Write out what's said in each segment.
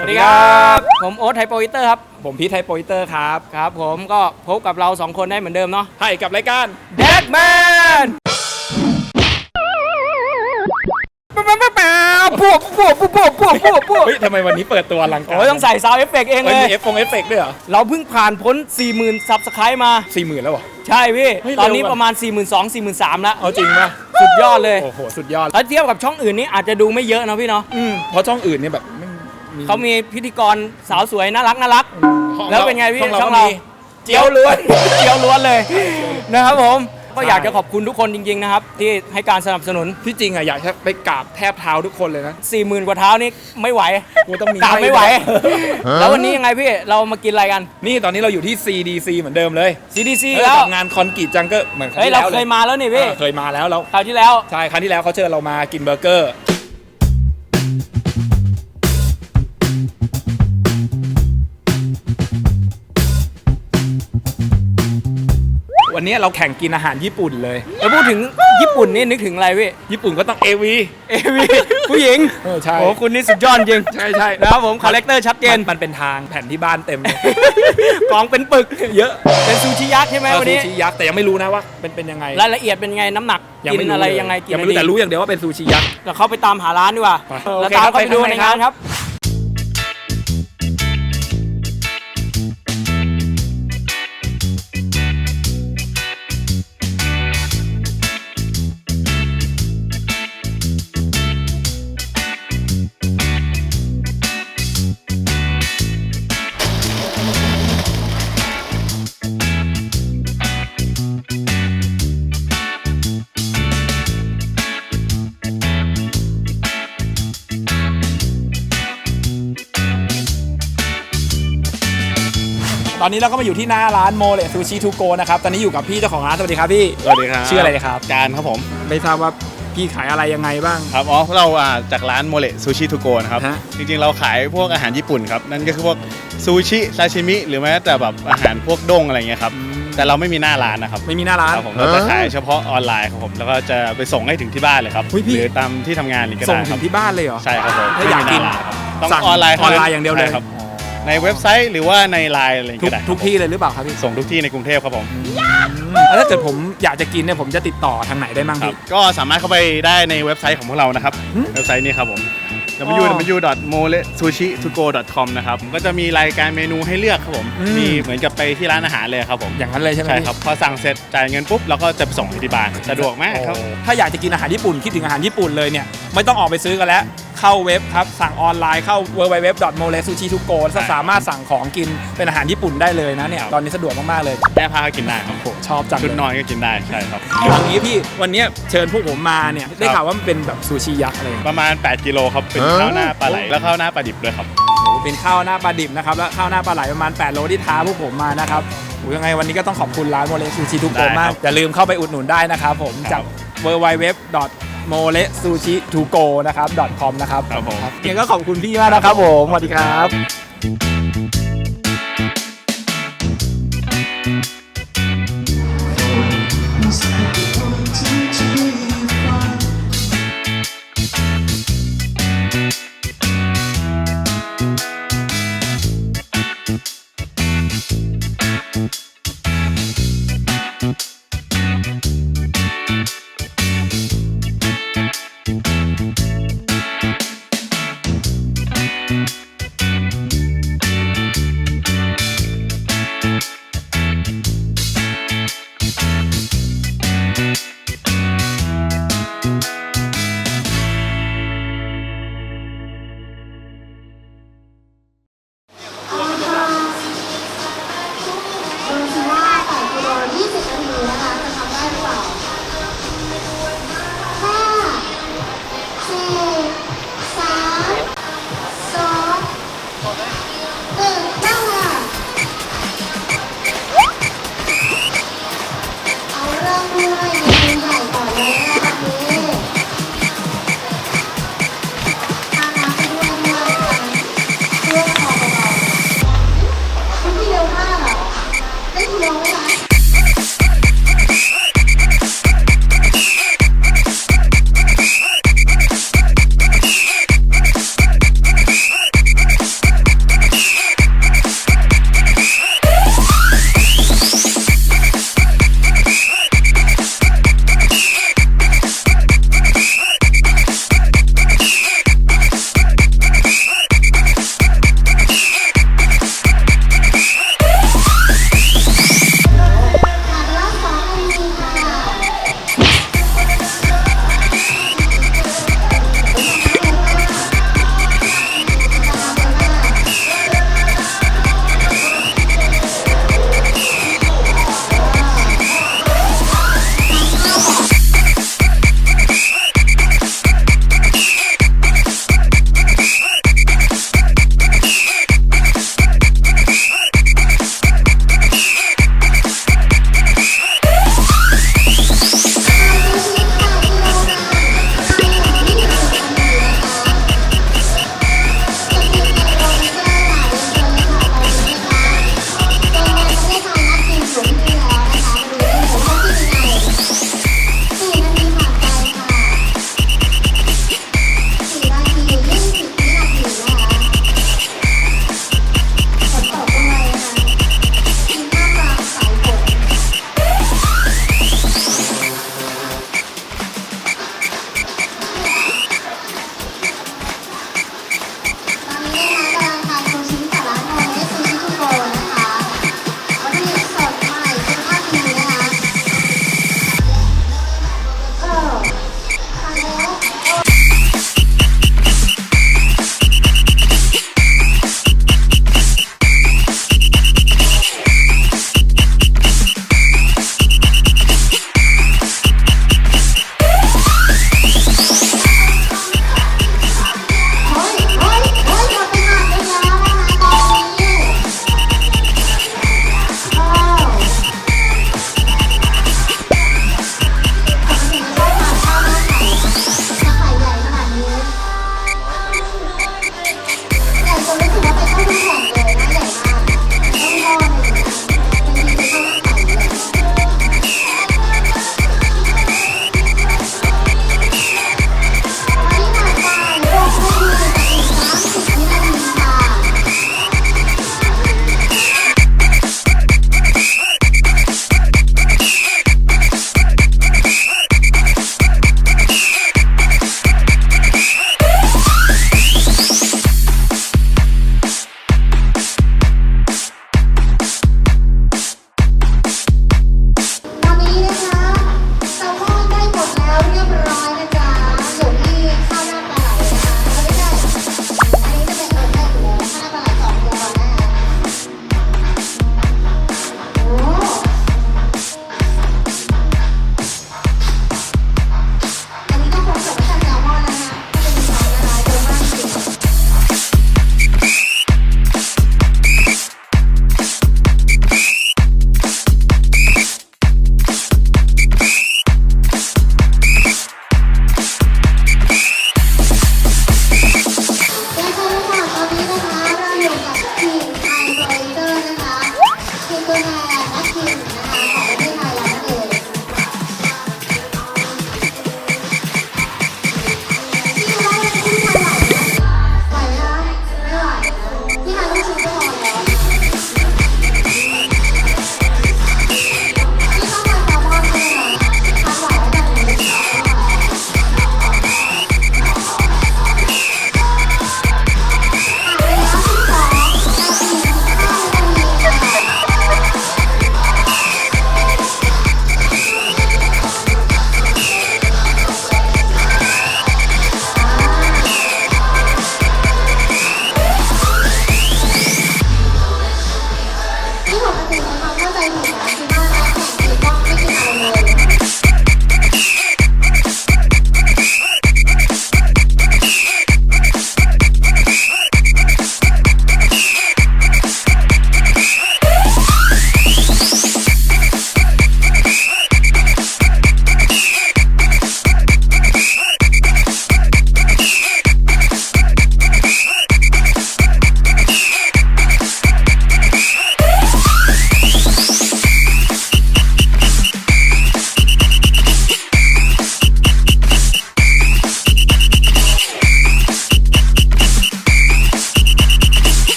สวัสดีครับ ผมโอ๊ตไทโปอิเตอร์ครับ ผมพีทไทยโปรอิเตอร์ครับ ครับ ผมก็พบกับเราสองคนได้เหมือนเดิมเนาะให้กับรายการแดกแมนพวกพวกพวกพวกพวกพวกพวกเฮ้ยทำไมวันนี้เปิดตัวอลังการโอ้ยต้องใส่ซาวเอฟเฟกเองเฮ้เลยยมีเอฟฟงเอฟเฟกด้วยเหรอเราเพิ่งผ่านพ้น 40,000ซับสไครต์มา สี่หมื่นแล้วเหรอ ใช่พี่ เฮ้ยตอนนี้เร็วว่ะ ประมาณ 4 2 0 0 0 4 3 0 0 0แล้ว เอาจริงป่ะสุดยอดเลย โอ้โห สุดยอด แล้วเทียบกับช่องอื่นนี่อาจจะดูไม่เยอะนะพี่เนาะ อืมเพราะช่องอื่นเนี่ยแบบไม่ เขามีพิธีกรสาวสวยน่ารักน่ารัก ห้อแล้วเป็นไงพี่ช่องเราช่องก็เรามี เจียวล้วน เจียวล้วนเลยนะครับผม ก็อยากจะขอบคุณทุกคนจริงๆนะครับ ที่ให้การสนับสนุน ที่จริงอะอยากจะไปกราบแทบเท้าทุกคนเลยนะ 40,000 กว่าเท้านี่ไม่ไหวกูต้องมีกราบไม่ไหว ให้ แล้ววันนี้ยังไงพี่เรามากินอะไรกัน นี่ตอนนี้เราอยู่ที่ CDC เหมือนเดิมเลย CDC เออแล้วกับงานคอนกรีตจังเกอร์เหมือนครั้งเฮ้ยที่เราแล้วเคยมาแล้วนี่พี่เออเคยมาแล้วแล้วคราวที่แล้ว ใช่ครั้งที่แล้วเขาเชิญเรามากินเบอร์เกอร์ วันนี้เราแข่งกินอาหารญี่ปุ่นเลย แล้วพูดถึงญี่ปุ่นนี่นึกถึงอะไรพี่ญี่ปุ่นก็ต้อง AV เอวีผู้หญิงเออใช่ โอ้คุณนี่สุดยอดจริง ใช่ใช่นะครับผมคาแรคเตอร์ชัดเจน มันมันเป็นทางแผ่นที่บ้านเต็มเลย กองเป็นปึก เยอะเป็นซูชิยักษ์ใช่ไหมเออวันซูนี้ชิยักษ์แต่ยังไม่รู้นะว่าเป็นเป็นยังไงรายละเอียดเป็นไงน้ำหนักยังกิไม่นรู้อะไรเลยังไงกินยังไม่รู้อะแต่ดีรู้อย่างเดียวว่าเป็นซูชิยักษ์เราเข้าไปตามหาร้านดีกว่าไปแล้วโอเคตามครับเข้าไปดูไปในข้างในงานครับ ตอนนี้เราก็มาอยู่ที่หน้าร้านโมเลซูชิทูโกนะครับตอนนี้อยู่กับพี่เจ้าของร้านสวัสดีครับพี่สวัสดีครับชื่ออะไรครับการครับผมไม่ทราบว่าพี่ขายอะไรยังไงบ้าง ครับอ๋อพวกเราอ่าจากร้านโมเลซูชิทูโกนะครับฮะ จริงๆเราขายพวกอาหารญี่ปุ่นครับนั่นก็คือพวกซูชิซาชิมิหรือแม้แต่แบบอาหารพวกด้งอะไรเงี้ยครับแต่เราไม่มีหน้าร้านนะครับไม่มีหน้าร้าน ครับผมเราจะขายเฉพาะออนไลน์ครับผมแล้วก็จะไปส่งให้ถึงที่บ้านเลยครับอุ๊ยพี่ หรือตามที่ทำงานนี่ก็ส่งได้คถึรับงที่บ้านเลยเหรอ ใช่ครับผมถ้าอยากกินไม่มีหร้ครับต้องสั่งออนไลน์เท่ออนไลน์อย่างเดียวเลยใช่ครับ ในเว็บไซต์หรือว่าในไลน์อะไรทุกก็ได้ครับทุกที่เลยหรือเปล่าครับพี่ส่งทุกที่ในกรุงเทพครับผม แล้วถ้าเกิดผมอยากจะกินเนี่ยผมจะติดต่อทางไหนได้บ้างครับ พี่ ก็สามารถเข้าไปได้ในเว็บไซต์ของพวกเรานะครับเว็บไซต์นี้ครับผม อ๋ www.molesushi2go.com นะครับผมก็จะมีรายการเมนูให้เลือกครับผม อืม มีเหมือนกับไปที่ร้านอาหารเลยครับผม อย่างนั้นเลยใช่ไหมใช่พี่ครับ พอสั่งเสร็จจ่ายเงินปุ๊บเราก็จะไปส่งให้ที่บ้าน สะดวกมากครับ โอ้ถ้าอยากจะกินอาหารญี่ปุ่นคิดถึงอาหารญี่ปุ่นเลยเนี่ยไม่ต้องออกไปซื้อกันแล้ว เข้าเว็บครับ สั่งออนไลน์เข้า www.molesushi2go ก็สามารถสั่งของกินเป็นอาหารญี่ปุ่นได้เลยนะเนี่ย ตอนนี้สะดวกมาก ๆ เลยแม่พาก็กินได้ครับโอ้ชอบจังชุดเลยนอนก็กินได้ใช่ครับอย่างนี้พี่วันเนี้ยเชิญพวกผมมาเนี่ยได้ข่าวว่ามันเป็นแบบซูชิยักษ์อะไรอย่างเงี้ยประมาณ 8 กิโลครับเป็นข้าวหน้าปลาไหลแล้วข้าวหน้าปลาดิบด้วยครับโอ้โหเป็นข้าวหน้าปลาดิบนะครับแล้วข้าวหน้าปลาไหลประมาณ 8 โลที่ท้าพวกผมมานะครับโอ้ยยังไงวันนี้ก็ต้องขอบคุณร้านโมเลซูชิทุกโกได้ครับมากอย่าลืมเข้าไปอุดหนุนได้นะครับผมครับจาก www m o l e s u s h i t o go นะครับ .com นะครับครับผมยังก็ขอบคุณพี่มากนะครับผม สวัสดีครับ「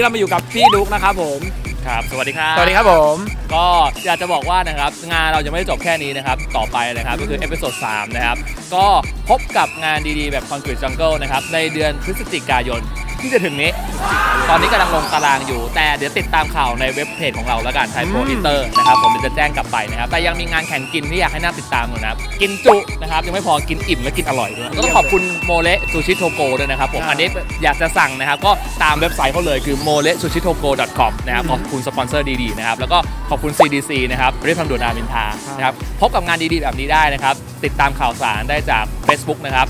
เรามาอยู่กับพี่ดุ๊กนะครับผมครับ สวัสดีครับ สวัสดีครับผม ก็อยากจะบอกว่านะครับงานเรายังไม่ได้จบแค่นี้นะครับต่อไปนะครับก็คือเอพิโซด3นะครับก็พบกับงานดีๆแบบ Concrete Jungle นะครับในเดือนพฤศจิกายน ที่จะถึงนี้ ตอนนี้กำลังลงตารางอยู่ แต่เดี๋ยวติดตามข่าวในเว็บเพจของเราแล้วกันไทยโปรอืมอินเตอร์นะครับผมเดี๋ยวจะแจ้งกลับไปนะครับ แต่ยังมีงานแข่งกินที่อยากให้น่าติดตามอยู่นะครับ กินจุนะครับยังไม่พอกินอิ่มและกินอร่อยด้วยก็ต้องขอบคุณโมเลซูชิโทโกด้วยนะครับผมอันนี้อยากจะสั่งนะครับก็ตามเว็บไซต์เขาเลยคือ m o l e s u s h i t o g o c o m นะครับขอบคุณสปอนเซอร์ดีๆนะครับแล้วก็ขอบคุณ CDC นะครับเรียบทางด่วนรามอินทรานะครับพบกับงานดีๆแบบนี้ได้นะครับติดตามข่าวสารได้จาก Facebook นะครับ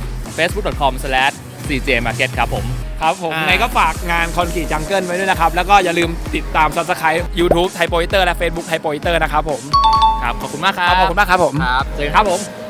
facebook.com/cjmarket ครับผม ครับผมอ่าไงก็ฝากงานคอนกรีตจังเกิลไว้ด้วยนะครับ แล้วก็อย่าลืมติดตาม Subscribe YouTube ไทยโปรอิเตอร์และ Facebook ไทยโปรอิเตอร์นะครับผมครับ ขอบคุณมากครัครับบขอบคุณมากครับผม ครับ เจอกันครับผม